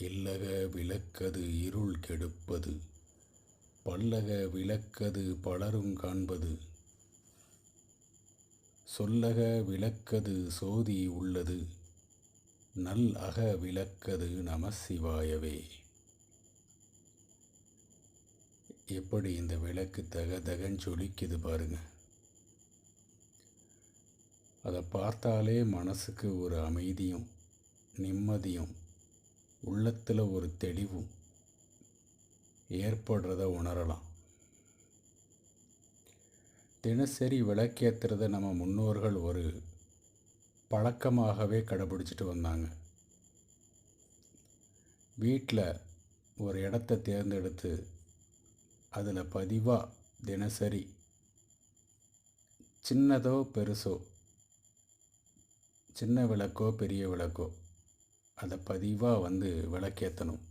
இல்லக விளக்கது இருள் கெடுப்பது பல்லக விளக்கது பலரும் காண்பது சொல்லக விளக்கது சோதி உள்ளது நல் அக விளக்கது நமசிவாயவே எப்படி இந்த விளக்கு தக தகன் சொலிக்குது பாருங்க. அதை பார்த்தாலே மனசுக்கு ஒரு அமைதியும் நிம்மதியும் உள்ளத்தில் ஒரு தெளிவும் ஏற்படுறத உணரலாம். தினசரி விளக்கேற்றுறத நம்ம முன்னோர்கள் ஒரு பழக்கமாகவே கடைபிடிச்சிட்டு வந்தாங்க. வீட்டில் ஒரு இடத்த தேர்ந்தெடுத்து அதில் பதிவாக தினசரி சின்னதோ பெருசோ சின்ன விளக்கோ பெரிய விளக்கோ அதை பதிவாக வந்து விளக்கேற்றணும்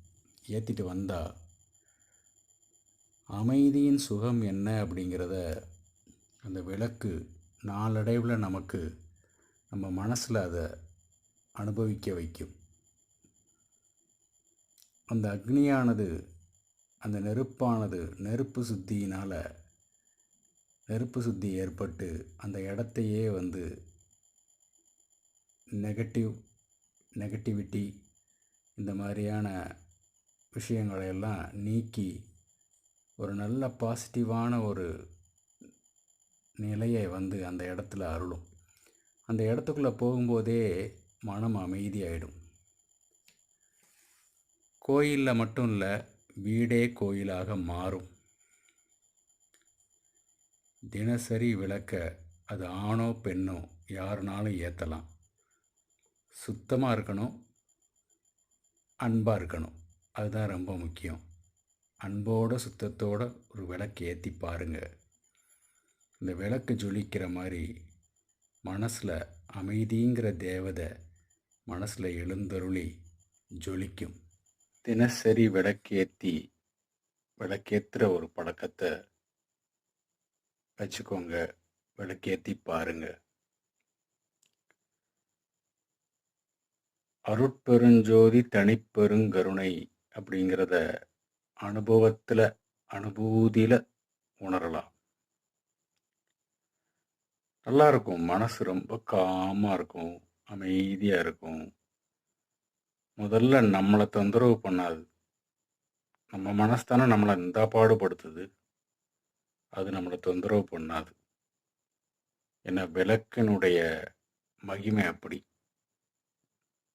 ஏற்றிட்டு வந்தால் அமைதியின் சுகம் என்ன? அப்படிங்கிறத அந்த விளக்கு நாளடைவில் நமக்கு நம்ம மனசில் அதை அனுபவிக்க வைக்கும். அந்த அக்னியானது அந்த நெருப்பானது நெருப்பு சுத்தியினால் நெருப்பு சுத்தி ஏற்பட்டு அந்த இடத்தையே வந்து நெகட்டிவ் நெகட்டிவிட்டி இந்த மாதிரியான விஷயங்களையெல்லாம் நீக்கி ஒரு நல்ல பாசிட்டிவான ஒரு நிலையை வந்து அந்த இடத்துல அருளும். அந்த இடத்துக்குள்ளே போகும்போதே மனம் அமைதியாயிடும். கோயிலில் மட்டும் இல்லை வீடே கோயிலாக மாறும். தினசரி விளக்க அது ஆணோ பெண்ணோ யாருனாலும் ஏற்றலாம் சுத்தமாக இருக்கணும். அன்பாக இருக்கணும். அதுதான் ரொம்ப முக்கியம். அன்போட சுத்தத்தோட ஒரு விளக்கு ஏற்றி பாருங்க. இந்த விளக்கு ஜொலிக்கிற மாதிரி மனசில் அமைதிங்கிற தேவதை மனசில் எழுந்தருளி ஜொலிக்கும். தினசரி விளக்கேற்றி விளக்கேற்றுற ஒரு பழக்கத்தை வச்சுக்கோங்க. விளக்கேற்றி பாருங்கள் அருட்பெருஞ்சோதி தனிப்பெருங்கருணை அப்படிங்கிறத அனுபவத்தில் அனுபூதியில் உணரலாம். நல்லா இருக்கும் மனசு ரொம்ப காமாக இருக்கும். அமைதியாக இருக்கும். முதல்ல நம்மளை தொந்தரவு பண்ணாது. நம்ம மனசு தானே நம்மளை இந்த பாடுபடுத்துது. அது நம்மளை தொந்தரவு பண்ணாது. ஏன்னா விளக்கினுடைய மகிமை அப்படி.